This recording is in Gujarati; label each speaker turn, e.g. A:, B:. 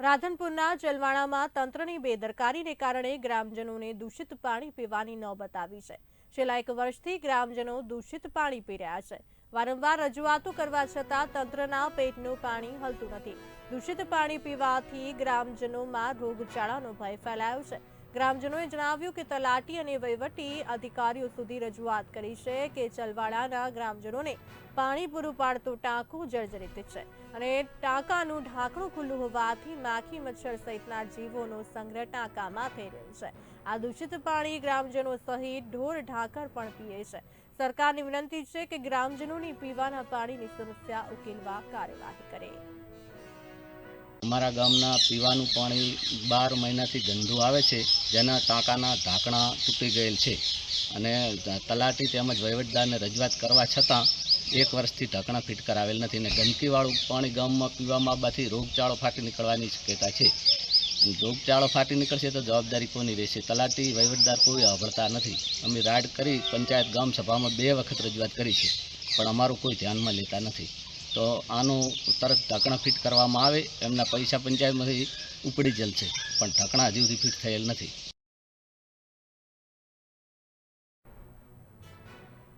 A: રાધનપુરના જલવાણામાં તંત્રની બેદરકારીને કારણે ગ્રામજનોને દૂષિત પાણી પીવાની નોબત આવી છે. છેલ્લા એક વર્ષથી ગ્રામજનો દૂષિત પાણી પી રહ્યા છે. વારંવાર રજૂઆતો કરવા છતાં તંત્રના પેટનું પાણી હલતું નથી. દૂષિત પાણી પીવાથી ગ્રામજનોમાં રોગચાળાનો ભય ફેલાયો છે. ગ્રામજનોએ જણાવ્યું કે તલાટી અને વહીવટી અધિકારીઓ સુધી રજૂઆત કરી છે કે ચલવાડાના ગ્રામજનોને પાણી પૂરું પાડતું ટાંકું જર્જરિત છે અને ટાંકાનું ઢાંકણું ખુલ્લું હોવાથી માખી મચ્છર સહિતના જીવોનો સંગ્રહ ટાંકામાં થઈ રહ્યો છે. આ દૂષિત પાણી ગ્રામજનો સહિત ઢોર ઢાંકર પણ પીએ છે. સરકારની વિનંતી છે કે ગ્રામજનોની પીવાના પાણીની સમસ્યા ઉકેલવા કાર્યવાહી કરે.
B: અમારા ગામના પીવાનું પાણી બાર મહિનાથી ગંદુ આવે છે, જેના ટાંકાના ઢાંકણા તૂટી ગયેલ છે. અને તલાટી તેમજ વહીવટદારને રજૂઆત કરવા છતાં એક વર્ષથી ઢાંકણા ફિટ કરાવેલ નથી અને ગંદકીવાળું પાણી ગામમાં પીવામાં આવવાથી રોગચાળો ફાટી નીકળવાની શક્યતા છે. અને રોગચાળો ફાટી નીકળશે તો જવાબદારી કોની રહેશે? તલાટી વહીવટદાર કોઈ અભરતા નથી. અમે રાડ કરી પંચાયત ગામ સભામાં બે વખત રજૂઆત કરી છે, પણ અમારું કોઈ ધ્યાનમાં લેતા નથી. તો આનું તરત ઢાંકણા ફિટ કરવામાં આવે. એમના પૈસા પંચાયતમાંથી ઉપડી જલ પણ ઢાંકણા હજુ સુધી ફિટ થયેલ નથી.